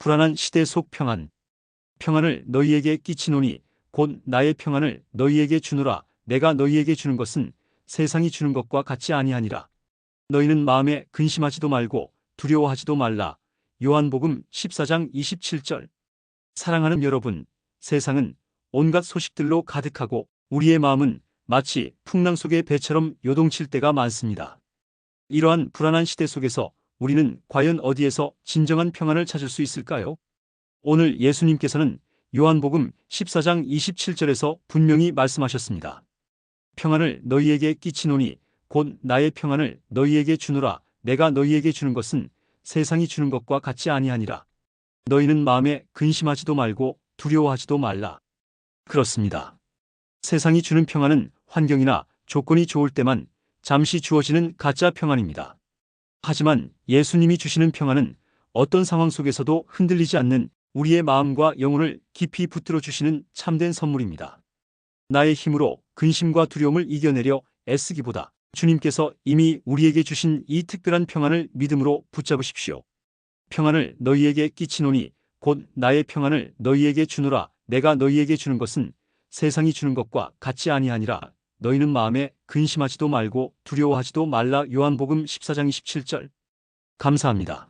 불안한 시대 속 평안. 평안을 너희에게 끼치노니 곧 나의 평안을 너희에게 주노라. 내가 너희에게 주는 것은 세상이 주는 것과 같지 아니하니라. 너희는 마음에 근심하지도 말고 두려워하지도 말라. 요한복음 14장 27절. 사랑하는 여러분, 세상은 온갖 소식들로 가득하고 우리의 마음은 마치 풍랑 속의 배처럼 요동칠 때가 많습니다. 이러한 불안한 시대 속에서 우리는 과연 어디에서 진정한 평안을 찾을 수 있을까요? 오늘 예수님께서는 요한복음 14장 27절에서 분명히 말씀하셨습니다. 평안을 너희에게 끼치노니 곧 나의 평안을 너희에게 주노라. 내가 너희에게 주는 것은 세상이 주는 것과 같지 아니하니라. 너희는 마음에 근심하지도 말고 두려워하지도 말라. 그렇습니다. 세상이 주는 평안은 환경이나 조건이 좋을 때만 잠시 주어지는 가짜 평안입니다. 하지만 예수님이 주시는 평안은 어떤 상황 속에서도 흔들리지 않는 우리의 마음과 영혼을 깊이 붙들어 주시는 참된 선물입니다. 나의 힘으로 근심과 두려움을 이겨내려 애쓰기보다 주님께서 이미 우리에게 주신 이 특별한 평안을 믿음으로 붙잡으십시오. 평안을 너희에게 끼치노니 곧 나의 평안을 너희에게 주노라. 내가 너희에게 주는 것은 세상이 주는 것과 같지 아니하니라. 너희는 마음에 근심하지도 말고 두려워하지도 말라. 요한복음 14장 27절. 감사합니다.